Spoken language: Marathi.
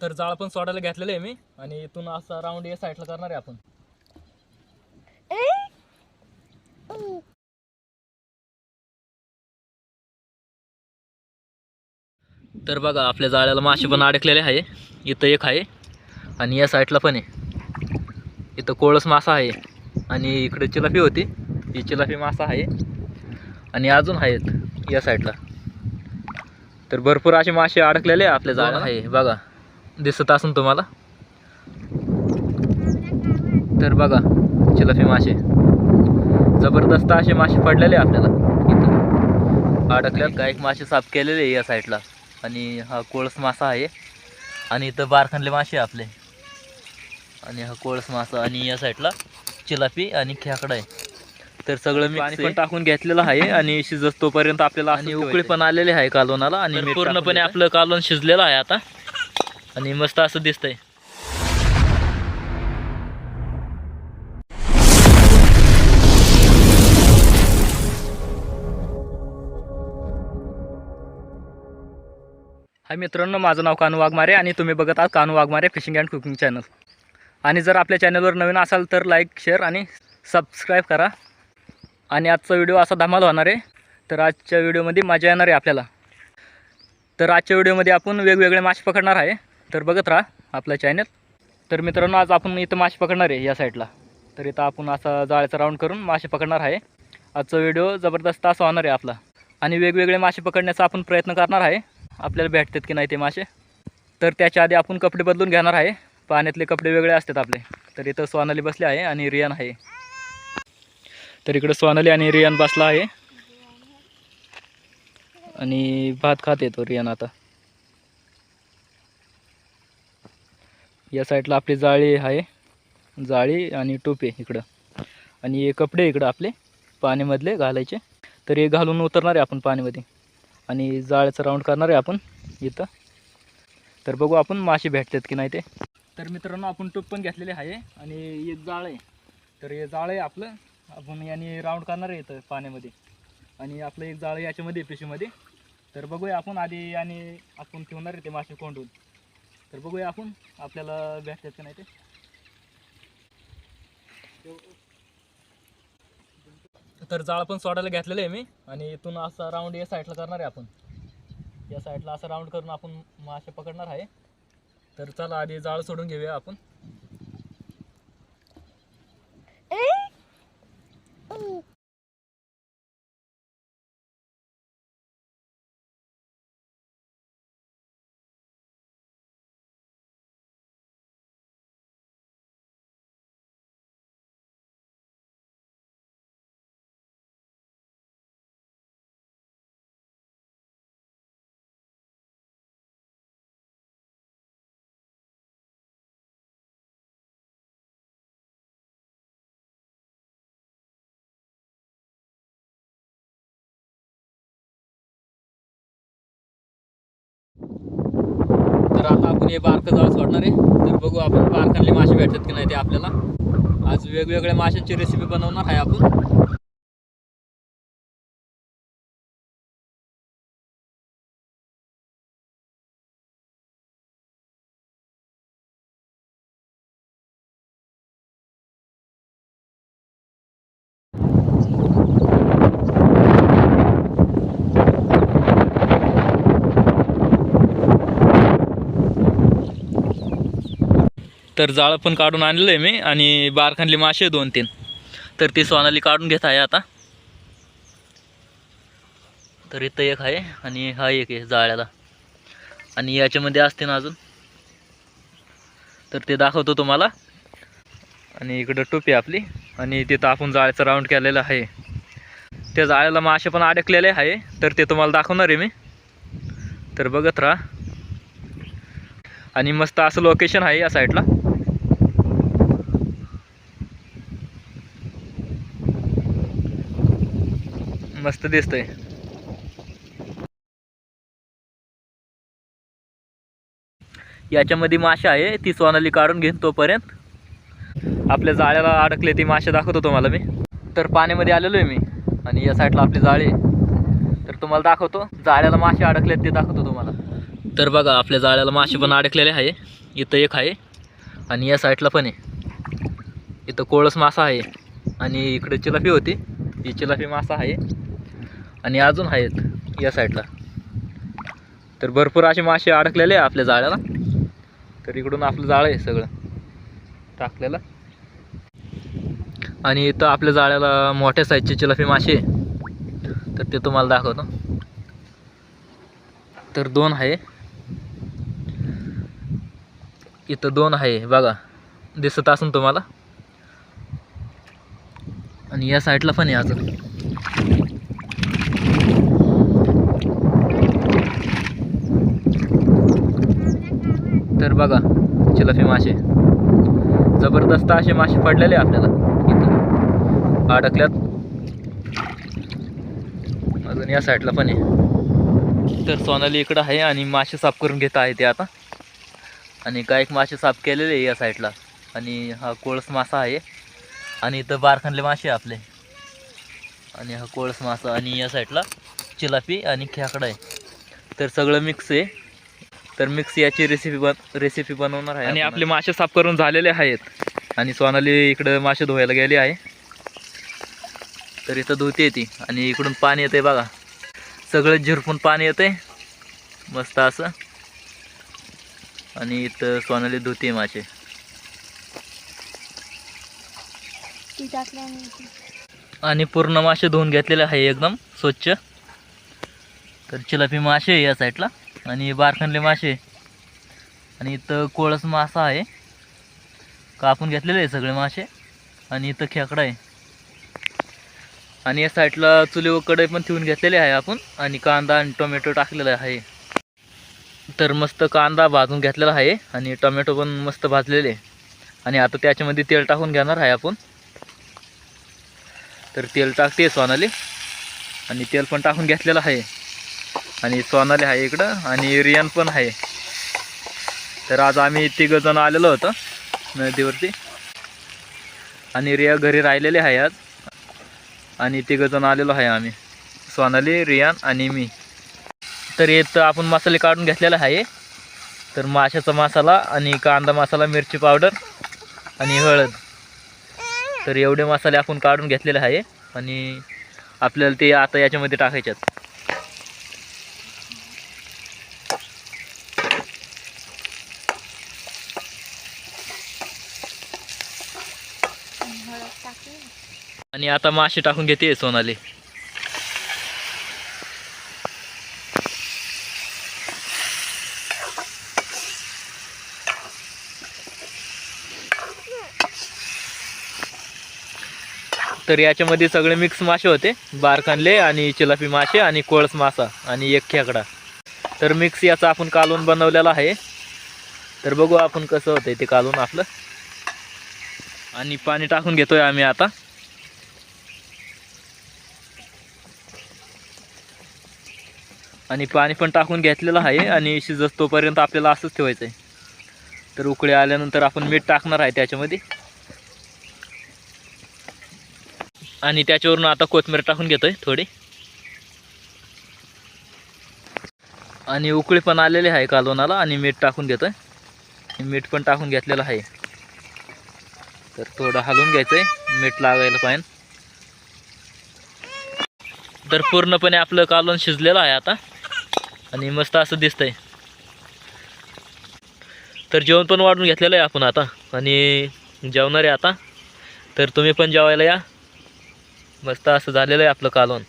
तर जाळ पण सोडायला घेतलेलं आहे मी. आणि इथून असा राऊंड या साईडला करणार आहे आपण. तर बघा आपल्या जाळ्याला मासे पण अडकलेले आहे. इथं एक आहे. आणि या साईडला पण आहे. इथं कोळस मासा आहे. आणि इकडे चिलाफी होती. ही चिलाफी मासा आहे. आणि अजून आहेत या साईडला तर भरपूर असे मासे अडकलेले आहे आपल्या जाळ्याला. आहे बघा. दिसत असून तुम्हाला? तर बघा चिलाफी मासे. जबरदस्त असे मासे पडलेले आपल्याला इथं. अडकल्यात काही मासे साफ केलेले या साईडला आणि हा कोळस मासा आहे. आणि इथं बारखानले मासे आपले. आणि हा कोळस मासा आणि या साईडला चिलापी आणि खेकडा आहे. तर सगळं मी पाणी पण टाकून घेतलेलं आहे आणि शिजत तोपर्यंत आपल्याला आणि उकळी पण आलेली आहे कालवणाला आणि पूर्णपणे आपलं कालवण शिजलेलं आहे आता. आणि मस्त असं दिसतंय. हाय मित्रांनो माझं नाव कानू वाघमारे आणि तुम्ही बघत आहात Kanu Waghmare fishing and cooking channel. आणि जर आपल्या चॅनलवर नवीन असाल तर लाईक शेअर आणि सबस्क्राईब करा. आणि आजचा व्हिडिओ असा धमाल होणार आहे तर आजच्या व्हिडिओमध्ये मजा येणार आहे आपल्याला. तर आजच्या व्हिडिओमध्ये आपण वेगवेगळे मासे पकडणार आहे. तर बघत राहा आपला चॅनल तर मित्रांनो आज आपण इथं मासे पकडणार आहे या साईडला तर इथं आपण असा जाळ्याचा राऊंड करून मासे पकडणार आहे. आजचा व्हिडिओ जबरदस्त असा होणार आहे आपला. आणि वेगवेगळे मासे पकडण्याचा आपण प्रयत्न करणार आहे. आपल्याला भेटतात की नाही ते मासे. तर त्याच्या आधी आपण कपडे बदलून घेणार आहे. पाण्यातले कपडे वेगळे असतात आपले. तर इथं सोनाली बसले आहे आणि रियान आहे. तर इकडं सोनाली आणि रियान बसला आहे. आणि भात खाते तो रियान आता. या साईडला आपली जाळी आहे. जाळी आणि टोपे इकडं. आणि हे कपडे इकडं आपले पाण्यामधले घालायचे. तर हे घालून उतरणार आहे आपण पाण्यामध्ये. आणि जाळ्याचं राऊंड करणार आहे आपण इथं. तर बघू आपण मासे भेटतात की नाही ते. तर मित्रांनो आपण टोप पण घेतलेले आहे आणि एक जाळ आहे. तर हे जाळ आहे आपलं. आपण याने राऊंड करणार आहे इथं पाण्यामध्ये. आणि आपलं एक जाळ याच्यामध्ये आहे पिशवीमध्ये. तर बघूया आपण आधी आणि आपण ठेवणार आहे ते मासे कोंडून. तर बघूया आपण आपल्याला भेटतात की नाही ते. तर जाळ पण सोडायला घेतलेलं आहे मी आणि इथून असा राऊंड या साईडला करणार आहे आपण. या साईडला असं राऊंड करून आपण मासे पकडणार आहे. तर चला आधी जाळ सोडून घेऊया आपण. आता आपण हे बारकं जाळ सोडणार आहे. तर बघू आपण बारकांले मासे भेटतात की नाही ते आपल्याला. आज वेगवेगळ्या माशांची रेसिपी बनवणार आहे आपण. तर जाळं पण काढून आणलं आहे मी आणि बारखानले मासे दोन तीन तर ती सोनाली काढून घेत आहे आता. तर इथं एक आहे आणि हा एक आहे जाळ्याला. आणि याच्यामध्ये असते ना अजून. तर ते दाखवतो तुम्हाला. आणि इकडं टोपी आपली. आणि तिथं आपण जाळ्याचा राऊंड केलेला आहे. त्या जाळ्याला मासे पण अडकलेले आहे. तर ते तुम्हाला दाखवणार आहे मी. तर बघत राहा. आणि मस्त असं लोकेशन आहे या साईडला मस्त दिसतंय. याच्यामध्ये मासे आहे ती सोनाली काढून घेईन तोपर्यंत. आपल्या जाळ्याला अडकले ती माशा दाखवतो तुम्हाला मी. तर पाण्यामध्ये आलेलो आहे मी आणि या साईडला आपली जाळी तर तुम्हाला दाखवतो जाळ्याला मासे अडकलेत ते दाखवतो तुम्हाला. तर बघा आपल्या जाळ्याला मासे पण अडकलेले आहे इथं एक आहे आणि या साईडला पण आहे. इथं कोळस मासा आहे आणि इकडे चिलाफी होती ही चिलाफी मासा आहे. आणि अजून आहेत या साईडला. तर भरपूर असे मासे अडकलेले आहे आपल्या जाळ्याला. तर इकडून आपलं जाळं आहे सगळं टाकलेलं. आणि इथं आपल्या जाळ्याला मोठ्या साईजचे चिलाफी मासे तर ते तुम्हाला दाखवतो. तर दोन आहे. इथं दोन आहे बघा. दिसत असून तुम्हाला. आणि या साईडला पण आहे अजून. तर बघा चिलाफी मासे. जबरदस्त असे मासे पडलेले आहे आपल्याला. इथं. अडकल्यात. अजून या साईडला पण आहे. तर सोनाली इकडं आहे आणि मासे साफ करून घेत आहे ते आता. आणि काय एक मासे साफ केलेले आहे या साईडला आणि हा कोळस मासा आहे. आणि इथं बारखंडले मासे आहे आपले. आणि हा कोळस मासा आणि या साईडला चिलापी आणि खेकडा आहे. तर सगळं मिक्स आहे. तर मिक्स याची रेसिपी बन रेसिपी बनवणार आहे आणि आपले मासे साफ करून झालेले आहेत. आणि सोनाली इकडं मासे धुवायला गेली आहे. तर इथं धुते ती. आणि इकडून पाणी येते बघा. सगळं झिरपून पाणी येते मस्त असं. आणि इथं सोनाली धुते मासे. आणि पूर्ण मासे धुवून घेतलेले आहे एकदम स्वच्छ. तर चिलापी मासे या साईडला आणि बारखंडले मासे. आणि इथं कोळस मासा आहे. कापून घेतलेले आहे सगळे मासे. आणि इथं खेकडा आहे. आणि या साईडला चुलीवर कडे पण ठेवून घेतलेले आहे आपण. आणि कांदा आणि टोमॅटो टाकलेला आहे. तर मस्त कांदा भाजून घेतलेला आहे. आणि टोमॅटो पण मस्त भाजलेले आहे. आणि आता त्याच्यामध्ये तेल टाकून घेणार आहे आपण. तर तेल टाकते सोनाली. आणि तेल पण टाकून घेतलेलं आहे. आणि सोनाली आहे इकडं आणि रियान पण आहे. तर आज आम्ही तिघं जण आलेलो होतो नदीवरती. आणि रिया घरी राहिलेले आहे आज. आणि तिघं जण आलेलो आहे आम्ही. सोनाली रियान आणि मी. तर इथं आपण मसाले काढून घेतलेला आहे. तर माशाचा मसाला आणि कांदा मसाला मिरची पावडर आणि हळद. तर एवढे मसाले आपण काढून घेतलेले आहे. आणि आपल्याला ते आता याच्यामध्ये टाकायच्यात आहेत. आणि आता मासे टाकून घेते सोनाली. तर याच्यामध्ये सगळे मिक्स मासे होते. बारकानले आणि चिलापी मासे आणि कोळस मासा आणि एक खेकडा. तर मिक्स याचा आपण कालून बनवलेला आहे. तर बघू आपण कसं होतंय ते कालून आपलं. आणि पाणी टाकून घेतोय आम्ही आता. आणि पाणी पण टाकून घेतलेलं आहे आणि शिजत तोपर्यंत आपल्याला असंच ठेवायचं आहे. तर उकळे आल्यानंतर आपण मीठ टाकणार आहे त्याच्यामध्ये. आणि त्याच्यावरून आता कोथमीर टाकून घेतोय थोडी. आणि उकळी पण आलेली आहे कालवणाला आणि मीठ टाकून घेतोय. मीठ पण टाकून घेतलेलं आहे. तर थोडं हलवून घ्यायचं आहे मीठ लागायला पाहिजे. तर पूर्णपणे आपलं कालवण शिजलेलं आहे आता. आणि मस्त असं दिसतंय. तर जेवण पण वाढून घेतलेलं आहे आपण आता. आणि जेवणार आहे आता. तर तुम्ही पण जेवायला या. मस्त असं झालेलं आहे आपलं कालवण.